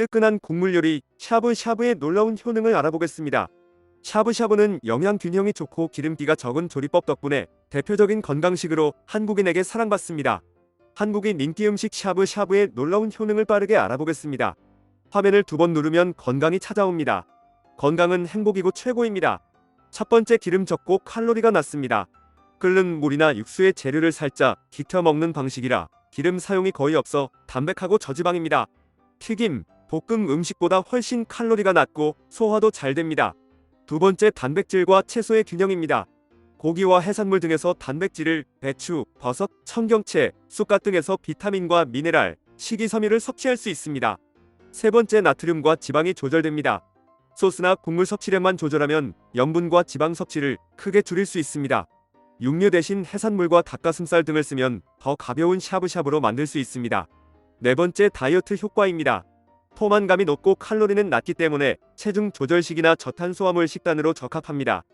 뜨끈한 국물 요리 샤브샤브의 놀라운 효능을 알아보겠습니다. 샤브샤브는 영양 균형이 좋고 기름기가 적은 조리법 덕분에 대표적인 건강식으로 한국인에게 사랑받습니다. 한국인 인기 음식 샤브샤브의 놀라운 효능을 빠르게 알아보겠습니다. 화면을 두 번 누르면 건강이 찾아옵니다. 건강은 행복이고 최고입니다. 첫 번째 기름 적고 칼로리가 낮습니다. 끓는 물이나 육수에 재료를 살짝 익혀 먹는 방식이라 기름 사용이 거의 없어 담백하고 저지방입니다. 튀김, 볶음 음식보다 훨씬 칼로리가 낮고 소화도 잘 됩니다. 두 번째 단백질과 채소의 균형입니다. 고기와 해산물 등에서 단백질을 배추, 버섯, 청경채, 쑥갓 등에서 비타민과 미네랄, 식이섬유를 섭취할 수 있습니다. 세 번째 나트륨과 지방이 조절됩니다. 소스나 국물 섭취량만 조절하면 염분과 지방 섭취를 크게 줄일 수 있습니다. 육류 대신 해산물과 닭가슴살 등을 쓰면 더 가벼운 샤브샤브로 만들 수 있습니다. 네 번째 다이어트 효과입니다. 포만감이 높고 칼로리는 낮기 때문에 체중 조절식이나 저탄수화물 식단으로 적합합니다.